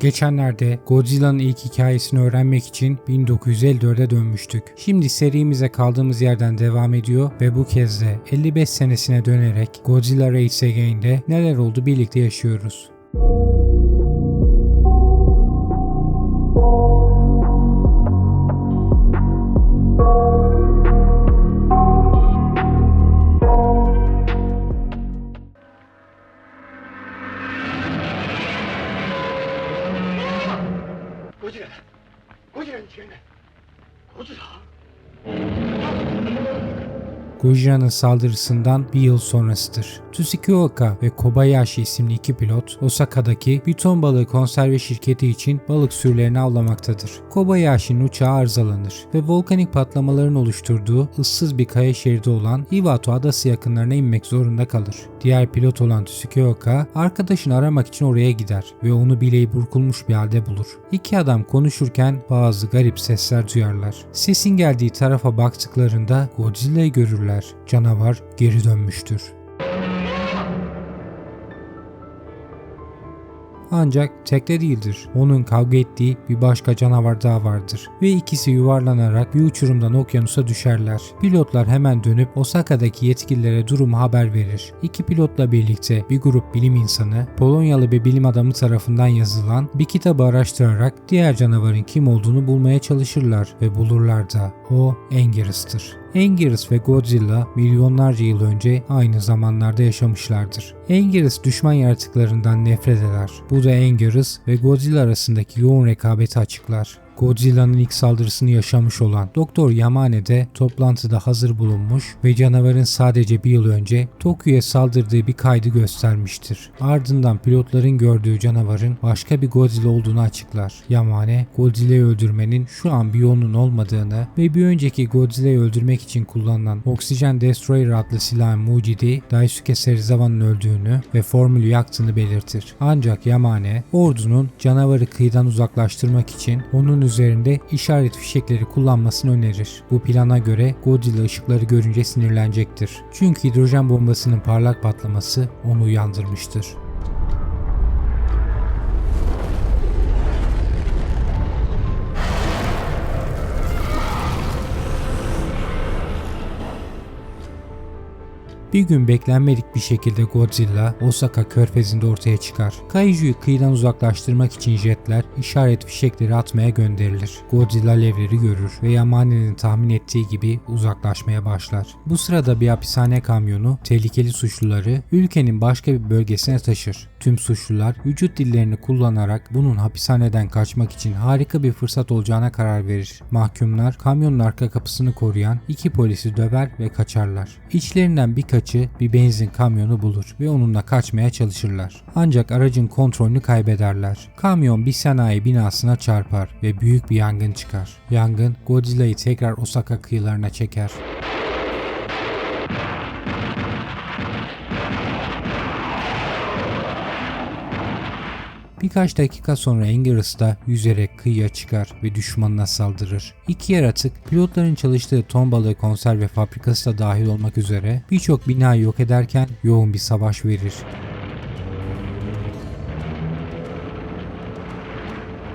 Geçenlerde Godzilla'nın ilk hikayesini öğrenmek için 1954'e dönmüştük. Şimdi serimize kaldığımız yerden devam ediyor ve bu kez de 55 senesine dönerek Godzilla Raids Again'de neler oldu birlikte yaşıyoruz. 天的，猴子。Gojira'nın saldırısından bir yıl sonrasıdır. Tsukioka ve Kobayashi isimli iki pilot Osaka'daki bir ton balığı konserve şirketi için balık sürülerini avlamaktadır. Kobayashi'nin uçağı arızalanır ve volkanik patlamaların oluşturduğu ıssız bir kaya şeridi olan Iwato adası yakınlarına inmek zorunda kalır. Diğer pilot olan Tsukioka arkadaşını aramak için oraya gider ve onu bileği burkulmuş bir halde bulur. İki adam konuşurken bazı garip sesler duyarlar. Sesin geldiği tarafa baktıklarında Godzilla'yı görürler. Canavar geri dönmüştür. Ancak tekte değildir. Onun kavga ettiği bir başka canavar daha vardır. Ve ikisi yuvarlanarak bir uçurumdan okyanusa düşerler. Pilotlar hemen dönüp Osaka'daki yetkililere durumu haber verir. İki pilotla birlikte bir grup bilim insanı Polonyalı bir bilim adamı tarafından yazılan bir kitabı araştırarak diğer canavarın kim olduğunu bulmaya çalışırlar ve bulurlar da o Angerus'tır. Angerus ve Godzilla milyonlarca yıl önce aynı zamanlarda yaşamışlardır. Angerus düşman yaratıklarından nefret eder. Bu da Angerus ve Godzilla arasındaki yoğun rekabeti açıklar. Godzilla'nın ilk saldırısını yaşamış olan Doktor Yamane de toplantıda hazır bulunmuş ve canavarın sadece bir yıl önce Tokyo'ya saldırdığı bir kaydı göstermiştir. Ardından pilotların gördüğü canavarın başka bir Godzilla olduğunu açıklar. Yamane, Godzilla'yı öldürmenin şu an bir yolunun olmadığını ve bir önceki Godzilla'yı öldürmek için kullanılan Oxygen Destroyer adlı silahın mucidi Daisuke Serizawa'nın öldüğünü ve formülü yaktığını belirtir. Ancak Yamane, ordunun canavarı kıyıdan uzaklaştırmak için onun üzerinde işaret fişekleri kullanmasını önerir. Bu plana göre Godzilla ışıkları görünce sinirlenecektir. Çünkü hidrojen bombasının parlak patlaması onu uyandırmıştır. Bir gün beklenmedik bir şekilde Godzilla Osaka körfezinde ortaya çıkar. Kaiju'yu kıyıdan uzaklaştırmak için jetler işaret fişekleri atmaya gönderilir. Godzilla alevleri görür ve Yamane'nin tahmin ettiği gibi uzaklaşmaya başlar. Bu sırada bir hapishane kamyonu tehlikeli suçluları ülkenin başka bir bölgesine taşır. Tüm suçlular vücut dillerini kullanarak bunun hapishaneden kaçmak için harika bir fırsat olacağına karar verir. Mahkumlar kamyonun arka kapısını koruyan iki polisi döver ve kaçarlar. İçlerinden birkaçı bir benzin kamyonu bulur ve onunla kaçmaya çalışırlar. Ancak aracın kontrolünü kaybederler. Kamyon bir sanayi binasına çarpar ve büyük bir yangın çıkar. Yangın Godzilla'yı tekrar Osaka kıyılarına çeker. Birkaç dakika sonra Angerus da yüzerek kıyıya çıkar ve düşmanına saldırır. İki yaratık pilotların çalıştığı ton balığı konserve fabrikası da dahil olmak üzere birçok binayı yok ederken yoğun bir savaş verir.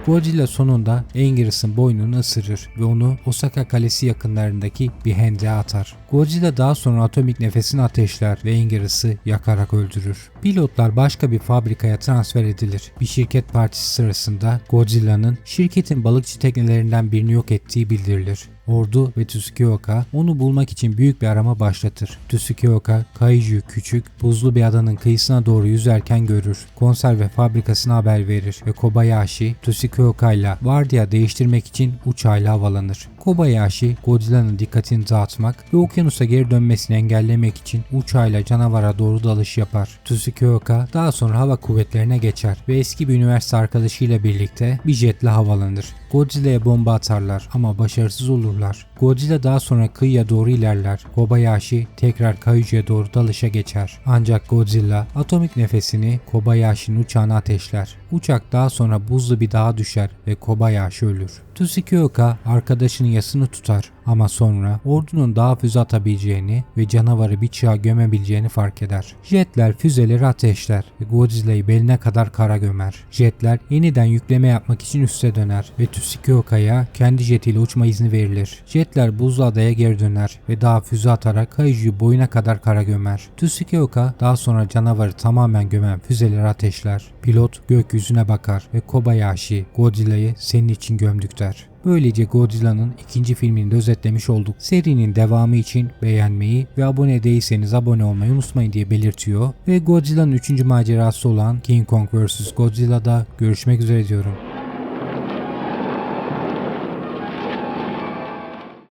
Godzilla sonunda Angerus'ın boynunu ısırır ve onu Osaka Kalesi yakınlarındaki bir hendeğe atar. Godzilla daha sonra atomik nefesini ateşler ve Angerus'ı yakarak öldürür. Pilotlar başka bir fabrikaya transfer edilir. Bir şirket partisi sırasında Godzilla'nın şirketin balıkçı teknelerinden birini yok ettiği bildirilir. Ordu ve Tsukioka onu bulmak için büyük bir arama başlatır. Tsukioka, Kaiju küçük, buzlu bir adanın kıyısına doğru yüzerken görür. Konserve fabrikasına haber verir ve Kobayashi, Tsukioka ile vardiya değiştirmek için uçağıyla havalanır. Kobayashi, Godzilla'nın dikkatini dağıtmak ve okyanusa geri dönmesini engellemek için uçağıyla canavara doğru dalış yapar. Tsukioka daha sonra hava kuvvetlerine geçer ve eski bir üniversite arkadaşıyla birlikte bir jetle havalanır. Godzilla'ya bomba atarlar ama başarısız olur olurlar. Godzilla daha sonra kıyıya doğru ilerler. Kobayashi tekrar Kaiju'ya doğru dalışa geçer. Ancak Godzilla atomik nefesini Kobayashi'nin uçağına ateşler. Uçak daha sonra buzlu bir dağa düşer ve Kobayashi ölür. Tsukioka arkadaşının yasını tutar ama sonra ordunun daha füze atabileceğini ve canavarı bir çığa gömebileceğini fark eder. Jetler füzeleri ateşler ve Godzilla'yı beline kadar kara gömer. Jetler yeniden yükleme yapmak için üste döner ve Tsukiooka'ya kendi jetiyle uçma izni verilir. Jetler buzlu adaya geri döner ve daha füze atarak Kaiju'yu boyuna kadar kara gömer. Tsukioka daha sonra canavarı tamamen gömen füzeleri ateşler. Pilot gökyüzüne bakar ve Kobayashi Godzilla'yı senin için gömdük der. Böylece Godzilla'nın ikinci filmini de özetlemiş olduk. Serinin devamı için beğenmeyi ve abone değilseniz abone olmayı unutmayın diye belirtiyor. Ve Godzilla'nın üçüncü macerası olan King Kong vs Godzilla'da görüşmek üzere diyorum.